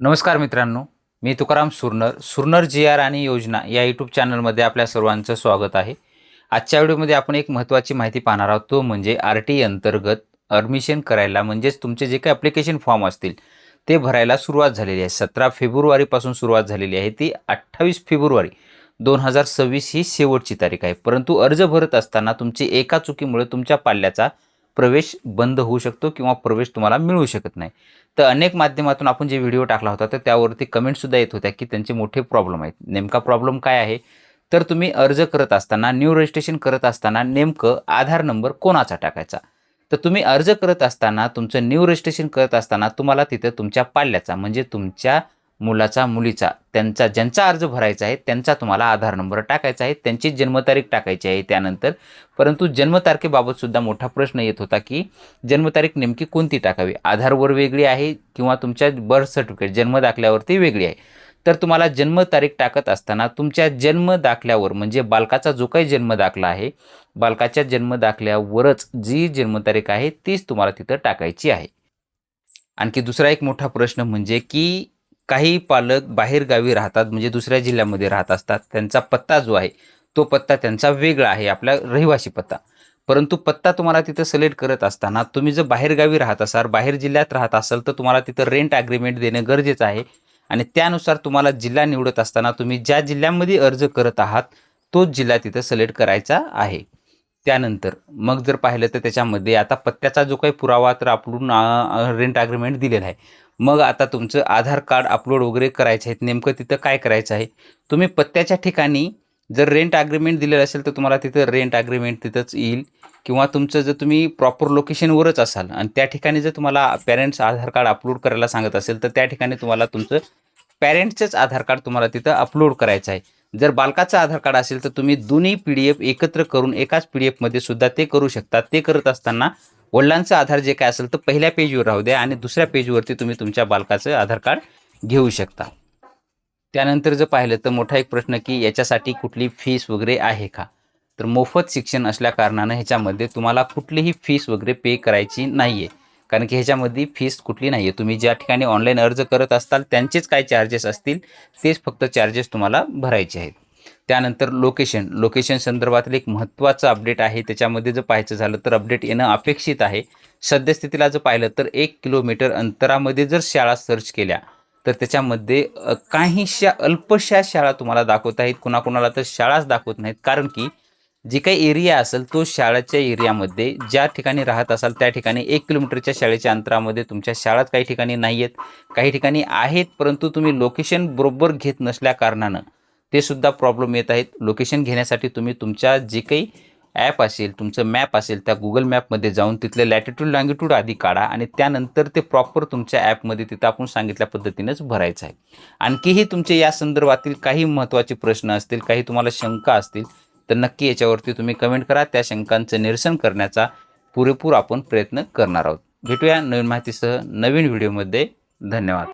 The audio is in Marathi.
नमस्कार मित्रांनो मी तुकाराम सुरनर सुरनर जी आर आणि योजना या यूट्यूब चॅनलमध्ये आपल्या सर्वांचं स्वागत आहे. आजच्या व्हिडिओमध्ये आपण एक महत्त्वाची माहिती पाहणार आहोत तो म्हणजे आर टी अंतर्गत ॲडमिशन करायला म्हणजेच तुमचे जे काही ॲप्लिकेशन फॉर्म असतील ते भरायला सुरुवात झालेली आहे. सतरा फेब्रुवारीपासून सुरुवात झालेली आहे. ती अठ्ठावीस फेब्रुवारी दोन हजार सव्वीस ही शेवटची तारीख आहे. परंतु अर्ज भरत असताना तुमची एका चुकीमुळे तुमच्या पाल्याचा प्रवेश बंद होऊ शकतो किंवा प्रवेश तुम्हाला मिळू शकत नाही. तर अनेक माध्यमातून आपण जे व्हिडिओ टाकला होता तर त्यावरती कमेंटसुद्धा येत होत्या की त्यांचे मोठे प्रॉब्लेम आहेत. नेमका प्रॉब्लेम काय आहे? तर तुम्ही अर्ज करत असताना न्यू रजिस्ट्रेशन करत असताना नेमकं आधार नंबर कोणाचा टाकायचा? तर तुम्ही अर्ज करत असताना तुमचं न्यू रजिस्ट्रेशन करत असताना तुम्हाला तिथं तुमच्या पाल्याचा म्हणजे तुमच्या मुलाचा मुलीचा त्यांचा ज्यांचा अर्ज भरायचा आहे त्यांचा तुम्हाला आधार नंबर टाकायचा आहे त्यांची जन्मतारीख टाकायची आहे त्यानंतर. परंतु जन्मतारखेबाबतसुद्धा मोठा प्रश्न येत होता की जन्मतारीख नेमकी कोणती टाकावी? आधारवर वेगळी आहे किंवा तुमच्या बर्थ सर्टिफिकेट जन्म दाखल्यावरती वेगळी आहे? तर तुम्हाला जन्मतारीख टाकत असताना तुमच्या जन्म दाखल्यावर म्हणजे बालकाचा जो काही जन्म दाखला आहे बालकाच्या जन्म दाखल्यावरच जी जन्मतारीख आहे तीच तुम्हाला तिथं टाकायची आहे. आणखी दुसरा एक मोठा प्रश्न म्हणजे की काही पालक बाहेरगावी राहतात म्हणजे दुसऱ्या जिल्ह्यामध्ये राहत असतात त्यांचा पत्ता जो आहे तो पत्ता त्यांचा वेगळा आहे आपला रहिवासी पत्ता. परंतु पत्ता तुम्हाला तिथं सिलेक्ट करत असताना तुम्ही जर बाहेरगावी राहत असाल बाहेर जिल्ह्यात राहत असाल तर तुम्हाला तिथं रेंट ॲग्रीमेंट देणं गरजेचं आहे. आणि त्यानुसार तुम्हाला जिल्हा निवडत असताना तुम्ही ज्या जिल्ह्यामध्ये अर्ज करत आहात तोच जिल्हा तिथं सिलेक्ट करायचा आहे. त्यानंतर मग जर पाहिलं तर त्याच्यामध्ये आता पत्त्याचा जो काही पुरावा तर आपण रेंट ॲग्रीमेंट दिलेला आहे. मग आता तुमचं आधार कार्ड अपलोड वगैरे करायचं आहे नेमकं तिथं काय करायचं आहे? तुम्ही पत्त्याच्या ठिकाणी जर रेंट ॲग्रीमेंट दिलेलं असेल तर तुम्हाला तिथं रेंट अग्रीमेंट तिथंच येईल. किंवा तुमचं जर तुम्ही प्रॉपर लोकेशनवरच असाल आणि त्या ठिकाणी जर तुम्हाला पॅरेंट्स आधार कार्ड अपलोड करायला सांगत असेल तर त्या ठिकाणी तुम्हाला तुमचं पॅरेंट्सचंच आधार कार्ड तुम्हाला तिथं अपलोड करायचं आहे. जर बालकाचं आधार कार्ड असेल तर तुम्ही दोन्ही पी डी एफ एकत्र करून एकाच पी डी एफमध्ये सुद्धा ते करू शकता. ते करत असताना वडिलांचं आधार जे काय असेल तर पहिल्या पेजवर राहू द्या आणि दुसऱ्या पेजवरती तुम्ही तुमच्या बालकाचं आधार कार्ड घेऊ शकता. त्यानंतर जर पाहिलं तर मोठा एक प्रश्न की याच्यासाठी कुठली फीस वगैरे आहे का? तर मोफत शिक्षण असल्या कारणानं ह्याच्यामध्ये तुम्हाला कुठलीही फीस वगैरे पे करायची नाही आहे कारण की ह्याच्यामध्ये फीस कुठली नाही आहे तुम्ही ज्या ठिकाणी ऑनलाईन अर्ज करत असताल त्यांचेच काय चार्जेस असतील तेच फक्त चार्जेस तुम्हाला भरायचे आहेत. त्यानंतर लोकेशन लोकेशन संदर्भातील एक महत्त्वाचं अपडेट आहे. त्याच्यामध्ये जर पाहायचं झालं तर अपडेट येणं अपेक्षित आहे. सद्यस्थितीला जर पाहिलं तर एक किलोमीटर अंतरामध्ये जर शाळा सर्च केल्या तर त्याच्यामध्ये काहीशा अल्पशा शाळा तुम्हाला दाखवत आहेत. कुणाकुणाला तर शाळाच दाखवत नाहीत. कारण की जी काही एरिया असेल तो शाळेच्या एरियामध्ये ज्या ठिकाणी राहत असाल त्या ठिकाणी एक किलोमीटरच्या शाळेच्या अंतरामध्ये तुमच्या शाळाच काही ठिकाणी नाही आहेत काही ठिकाणी आहेत परंतु तुम्ही लोकेशन बरोबर घेत नसल्या कारणानं ते सुद्धा प्रॉब्लेम येत आहेत. लोकेशन घेण्यासाठी तुम्ही तुमच्या जे काही ॲप असेल तुमचं मॅप असेल त्या गुगल मॅपमध्ये जाऊन तिथले लॅटिट्यूड लॉंगिट्यूड आधी काढा आणि त्यानंतर ते प्रॉपर तुमच्या ॲपमध्ये तिथं आपण सांगितल्या पद्धतीनेच भरायचं आहे. आणखीही तुमचे या संदर्भातील काही महत्त्वाचे प्रश्न असतील काही तुम्हाला शंका असतील तर नक्की याच्यावरती तुम्ही कमेंट करा. त्या शंकांचं निरसन करण्याचा पुरेपूर आपण प्रयत्न करणार आहोत. भेटूया नवीन माहितीसह नवीन व्हिडिओमध्ये धन्यवाद.